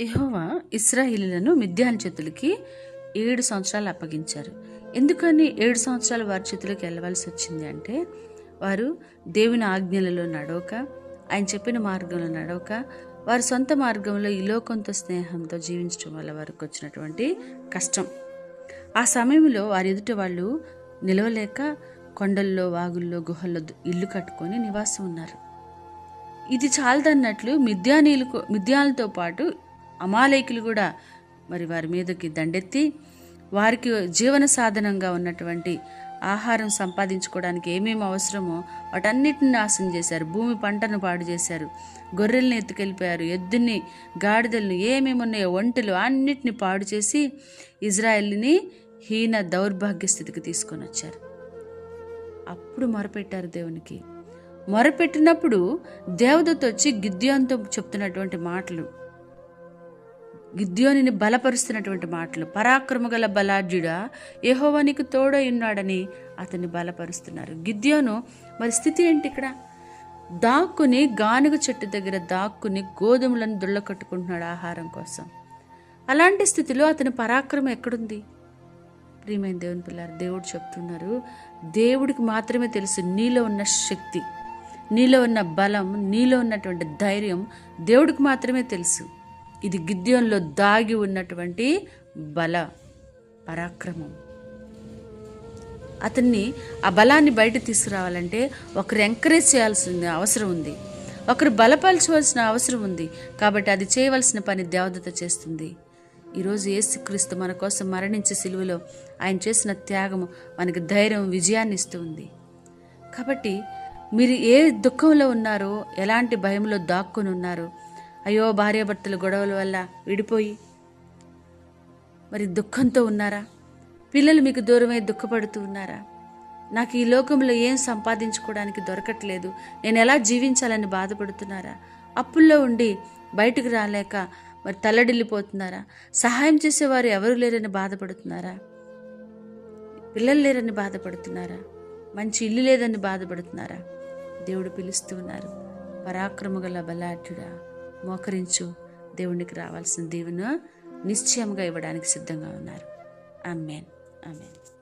ఎహోవా ఇస్రాయిలీలను మిథ్యాన్ చేతులకి ఏడు సంవత్సరాలు అప్పగించారు. ఎందుకని ఏడు సంవత్సరాలు వారి చేతులకు వెళ్ళవలసి వచ్చింది అంటే వారు దేవుని ఆజ్ఞలలో నడవక ఆయన చెప్పిన మార్గంలో నడవక వారి సొంత మార్గంలో ఇలోకంతో స్నేహంతో జీవించడం వల్ల వారికి వచ్చినటువంటి కష్టం. ఆ సమయంలో వారి ఎదుట వాళ్ళు నిలవలేక కొండల్లో వాగుల్లో గుహల్లో ఇల్లు కట్టుకొని నివాసం ఉన్నారు. ఇది చాలదన్నట్లు మిథ్యానీలకు మిద్యాలతో పాటు అమాలేకులు కూడా మరి వారి మీదకి దండెత్తి వారికి జీవన సాధనంగా ఉన్నటువంటి ఆహారం సంపాదించుకోవడానికి ఏమేమి అవసరమో వాటన్నిటిని నాశనం చేశారు. భూమి పంటను పాడు చేశారు. గొర్రెల్ని ఎత్తుకెళ్ళిపోయారు. ఎద్దుని గాడిదలను ఏమేమి ఉన్నాయో ఒంటెలు అన్నిటిని పాడు చేసి ఇజ్రాయెల్ని హీన దౌర్భాగ్య స్థితికి తీసుకొని వచ్చారు. అప్పుడు మొరపెట్టారు దేవునికి. మొరపెట్టినప్పుడు దేవదూత వచ్చి గిద్యోన్తో చెప్తున్నటువంటి మాటలు. గిద్యోనిని బలపరుస్తున్నటువంటి మాటలు. పరాక్రమ గల బలాఢ్యుడా యహోవానికి తోడై ఉన్నాడని అతన్ని బలపరుస్తున్నారు. గిద్యోను మరి స్థితి ఏంటి ఇక్కడ? దాక్కుని గానుగ చెట్టు దగ్గర దాక్కుని గోధుమలను దుళ్ళకట్టుకుంటున్నాడు ఆహారం కోసం. అలాంటి స్థితిలో అతని పరాక్రమం ఎక్కడుంది? ప్రియమైన దేవుని పిల్లారు దేవుడు చెప్తున్నారు దేవుడికి మాత్రమే తెలుసు నీలో ఉన్న శక్తి నీలో ఉన్న బలం నీలో ఉన్నటువంటి ధైర్యం దేవుడికి మాత్రమే తెలుసు. ఇది గిద్యోన్లో దాగి ఉన్నటువంటి బల పరాక్రమం. అతన్ని ఆ బలాన్ని బయట తీసుకురావాలంటే ఒకరు ఎంకరేజ్ చేయాల్సిన అవసరం ఉంది. ఒకరు బలపరచవలసిన అవసరం ఉంది. కాబట్టి అది చేయవలసిన పని దేవదత చేస్తుంది. ఈరోజు యేసుక్రీస్తు మన కోసం మరణించే సిలువలో ఆయన చేసిన త్యాగము మనకి ధైర్యం విజయాన్ని ఇస్తుంది కాబట్టి మీరు ఏ దుఃఖంలో ఉన్నారో ఎలాంటి భయంలో దాక్కుని ఉన్నారో అయ్యో భార్యాభర్తల గొడవల వల్ల విడిపోయి. మరి దుఃఖంతో ఉన్నారా? పిల్లలు మీకు దూరమై దుఃఖపడుతూ ఉన్నారా? నాకు ఈ లోకంలో ఏం సంపాదించుకోవడానికి దొరకట్లేదు. నేను ఎలా జీవించాలని బాధపడుతున్నారా? అప్పుల్లో ఉండి బయటకు రాలేక మరి తల్లడిల్లిపోతున్నారా? సహాయం చేసేవారు ఎవరు లేరని బాధపడుతున్నారా? పిల్లలు లేరని బాధపడుతున్నారా? మంచి ఇల్లు లేదని బాధపడుతున్నారా? దేవుడు పిలుస్తూ ఉన్నారు. పరాక్రమగల బలాఢ్యుడా. మోకరించు. దేవునికి రావాల్సిన దీవెన నిశ్చయంగా ఇవ్వడానికి సిద్ధంగా ఉన్నారు. ఆమెన్. ఆమెన్.